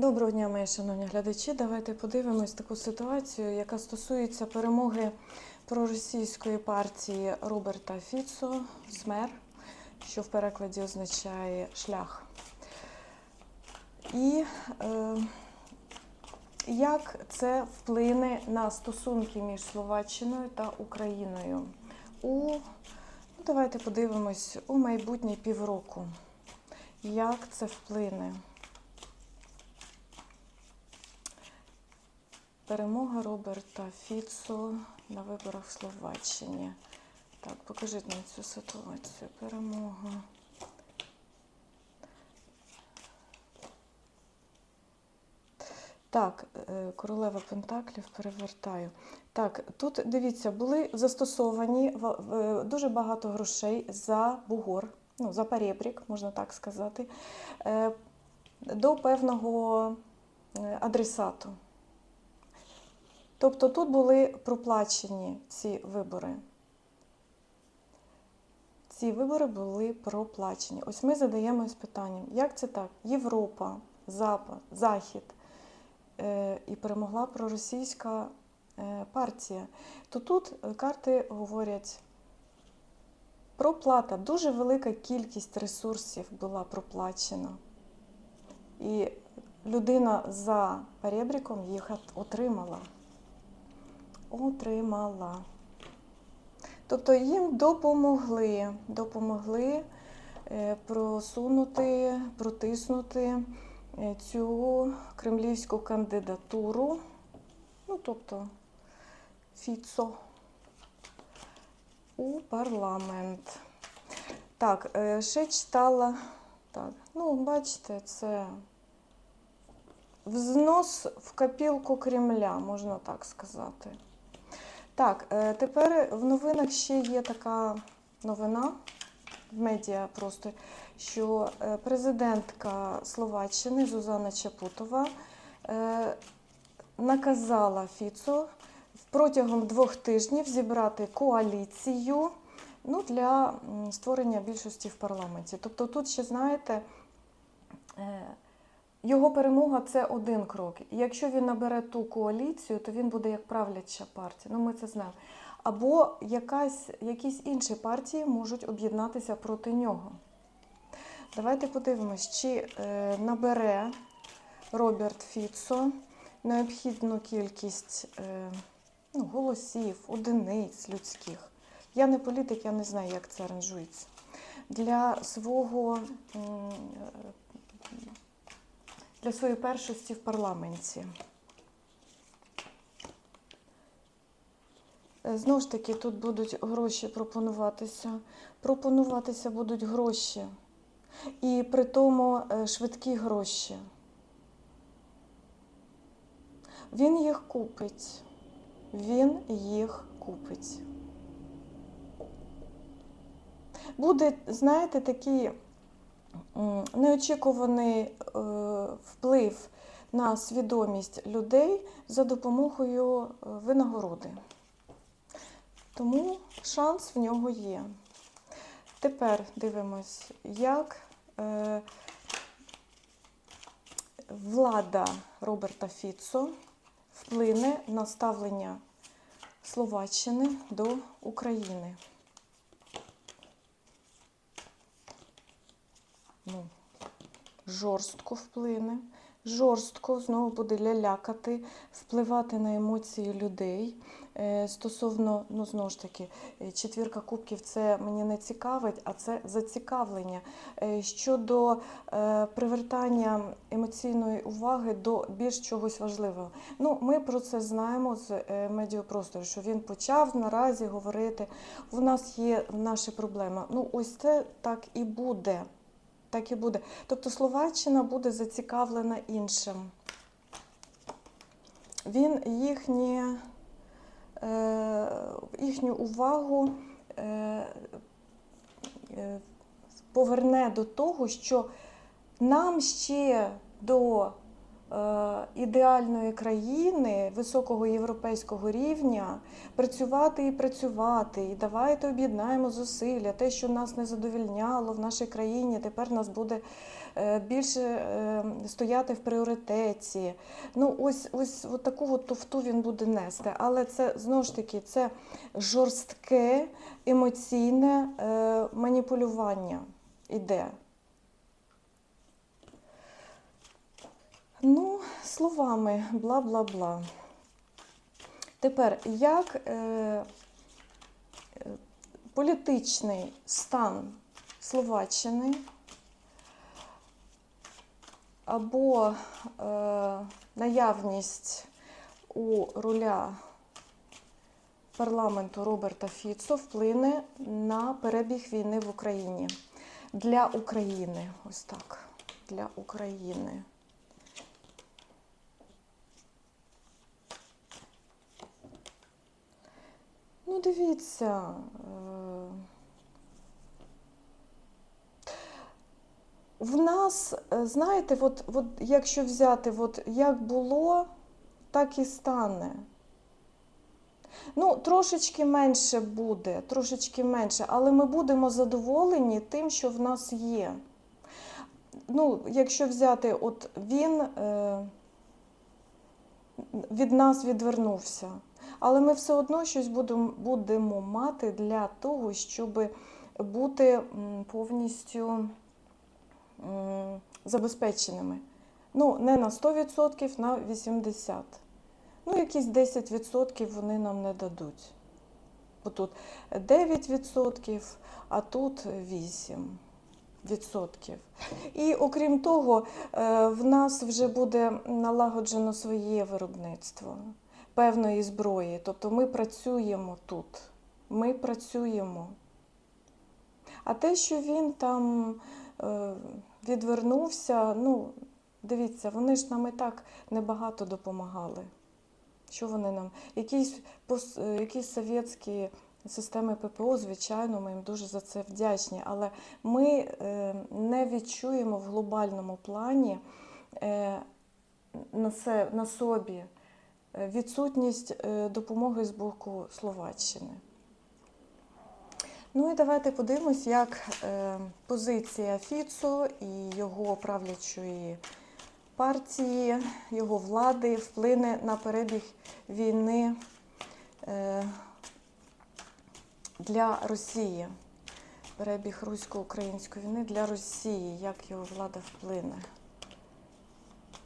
Доброго дня, мої шановні глядачі. Давайте подивимось таку ситуацію, яка стосується перемоги проросійської партії Роберта Фіцо СМЕР, що в перекладі означає шлях. І е, як це вплине на стосунки між Словаччиною та Україною у ну, давайте подивимось у майбутнє півроку. Як це вплине? Перемога Роберта Фіцо на виборах в Словаччині. Так, покажіть нам цю ситуацію. Перемога. Так, е, королева Пентаклів перевертаю. Так, тут дивіться, були застосовані дуже багато грошей за бугор, ну, за перебрік, можна так сказати, е, до певного е, адресату. Тобто тут були проплачені ці вибори. Ці вибори були проплачені. Ось ми задаємось питанням, як це так? Європа, Запад, Захід е, і перемогла проросійська е, партія. То тут е, карти говорять проплата, дуже велика кількість ресурсів була проплачена. І людина за перебріком їх отримала отримала. Тобто їм допомогли, допомогли е, просунути, протиснути е, цю кремлівську кандидатуру, ну тобто Фіцо у парламент. Так, е, ще читала. Так, ну, бачите, це взнос в копілку Кремля, можна так сказати. Так, е, тепер в новинах ще є така новина в медіа просто, що е, президентка Словаччини Зузана Чапутова е, наказала Фіцо протягом двох тижнів зібрати коаліцію ну, для створення більшості в парламенті. Тобто тут ще, знаєте, його перемога це один крок. І якщо він набере ту коаліцію, то він буде як правляча партія. Ну, ми це знаємо. Або якась, якісь інші партії можуть об'єднатися проти нього. Давайте подивимось, чи е, набере Роберт Фіцо необхідну кількість е, ну, голосів, одиниць людських. Я не політик, я не знаю, як це аранжується. Для свого м, для своєї першості в парламенті. Е, Знову ж таки, тут будуть гроші пропонуватися. Пропонуватися будуть гроші. І при тому е, швидкі гроші. Він їх купить. Він їх купить. Буде, знаєте, такий неочікуваний е, вплив на свідомість людей за допомогою е, винагороди. Тому шанс в нього є. Тепер дивимось, як е, влада Роберта Фіцо вплине на ставлення Словаччини до України. Жорстко вплине, жорстко знову буде лялякати, впливати на емоції людей. Е, Стосовно, ну знову ж таки, е, четвірка кубків це мені не цікавить, а це зацікавлення. Е, Щодо привертання емоційної уваги до більш чогось важливого. Ну, ми про це знаємо з медіапростору, що він почав наразі говорити: у нас є наша проблема. Ну, ось це так і буде. Так і буде. Тобто Словаччина буде зацікавлена іншим. Він їхні, е, їхню увагу е, е, поверне до того, що нам ще до ідеальної країни, високого європейського рівня, працювати і працювати. І давайте об'єднаємо зусилля. Те, що нас не задовільняло в нашій країні, тепер нас буде е, більше е, стояти в пріоритеті. Ну, ось, ось от таку от туфту він буде нести. Але це знову ж таки це жорстке емоційне е, маніпулювання іде. Ну, словами, бла бла бла. Тепер, як е, е, політичний стан Словаччини або е, наявність у руля парламенту Роберта Фіцо вплине на перебіг війни в Україні. Для України, ось так, для України. Дивіться. е, В нас, е, знаєте, от, от якщо взяти, от як було, так і стане. Ну, трошечки менше буде, трошечки менше, але ми будемо задоволені тим, що в нас є. Ну, якщо взяти, от він е, від нас відвернувся. Але ми все одно щось будемо, будемо мати для того, щоб бути повністю забезпеченими. Ну, не на 100%, на 80%. Ну, якісь 10% вони нам не дадуть. Бо тут 9%, а тут 8%. І окрім того, е, в нас вже буде налагоджено своє виробництво певної зброї. Тобто ми працюємо тут. Ми працюємо. А те, що він там е, відвернувся, ну, дивіться, вони ж нам і так небагато допомагали. Що вони нам? Якісь, е, якісь совєтські системи ППО, звичайно, ми їм дуже за це вдячні. Але ми е, не відчуємо в глобальному плані на, се, на собі відсутність е, допомоги з боку Словаччини. Ну і давайте подивимось, як е, позиція Фіцо і його правлячої партії, його влади вплине на перебіг війни е, для Росії. Перебіг русько-української війни для Росії, як його влада вплине.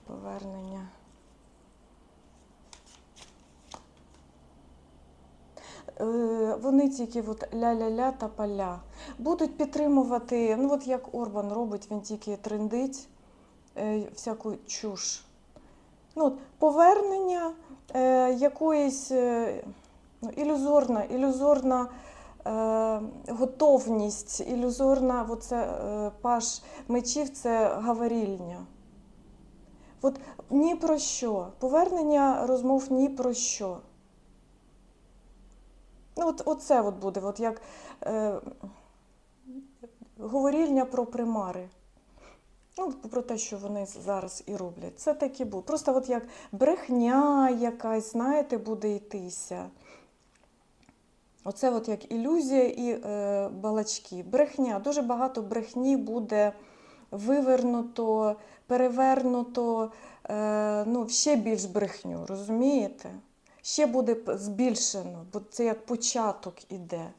Повернення. Вони тільки от ля-ля-ля та поля. Будуть підтримувати, ну от як Орбан робить, він тільки трендить е, всяку чуш. Ну, от, повернення е, якоїсь е, ну, ілюзорна, ілюзорна е, готовність, ілюзорна оце, е, паш мечів це гаварільня. От ні про що. Повернення розмов ні про що. Ну, от, оце от буде, от як е, говорільня про примари. Ну, про те, що вони зараз і роблять. Це так і буде. Просто от як брехня якась, знаєте, буде йтися. Оце от як ілюзія і е, балачки. Брехня. Дуже багато брехні буде вивернуто, перевернуто, е, ну, ще більш брехню, розумієте? Ще буде збільшено, бо це як початок іде.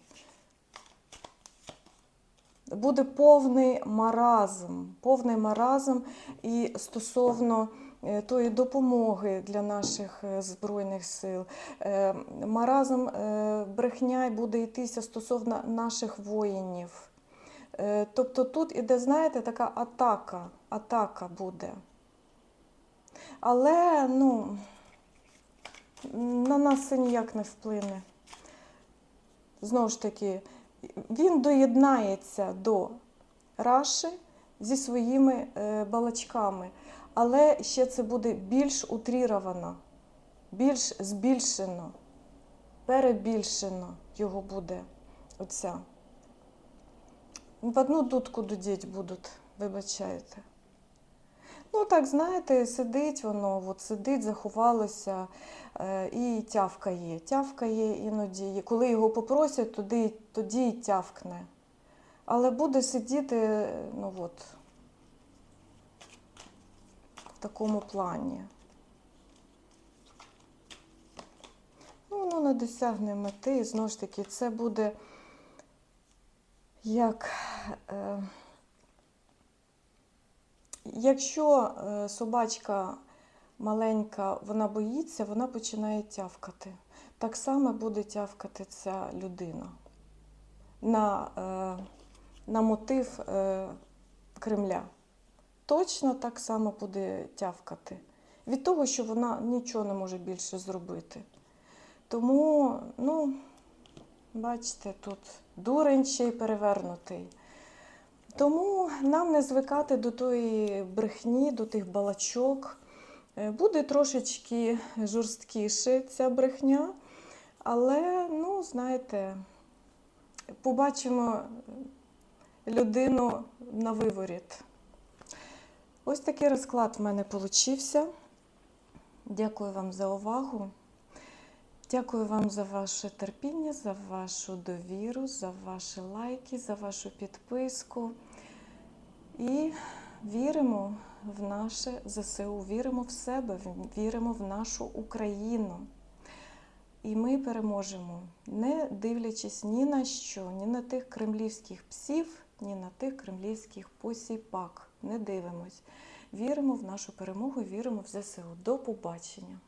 Буде повний маразм, повний маразм і стосовно е, тої допомоги для наших е, збройних сил. Е, Маразм брехня буде йтися стосовно наших воїнів. Тобто тут іде, знаєте, така атака, атака буде. Але, ну, на нас це ніяк не вплине. Знову ж таки, він доєднається до Раші зі своїми е, балачками, але ще це буде більш утріровано, більш збільшено, перебільшено його буде оця. В одну дудку дудіть будуть, вибачайте. Ну, так, знаєте, сидить воно, от сидить, заховалося е, і тявкає. Тявкає іноді. Коли його попросять, тоді, тоді й тявкне. Але буде сидіти, ну от, в такому плані. Ну, воно не досягне мети, і знову ж таки, це буде як. Е, Якщо е, собачка маленька, вона боїться, вона починає тявкати. Так само буде тявкати ця людина на, е, на мотив е, Кремля. Точно так само буде тявкати. Від того, що вона нічого не може більше зробити. Тому, ну, бачите, тут дурень ще й перевернутий. Тому нам не звикати до тої брехні, до тих балачок. Е, Буде трошечки жорсткіше ця брехня, але, ну, знаєте, побачимо людину на виворіт. Ось такий розклад в мене получився. Дякую вам за увагу. Дякую вам за ваше терпіння, за вашу довіру, за ваші лайки, за вашу підписку. І віримо в наше ЗСУ, віримо в себе, віримо в нашу Україну. І ми переможемо, не дивлячись ні на що, ні на тих кремлівських псів, ні на тих кремлівських посіпак. Не дивимось. Віримо в нашу перемогу, віримо в ЗСУ. До побачення!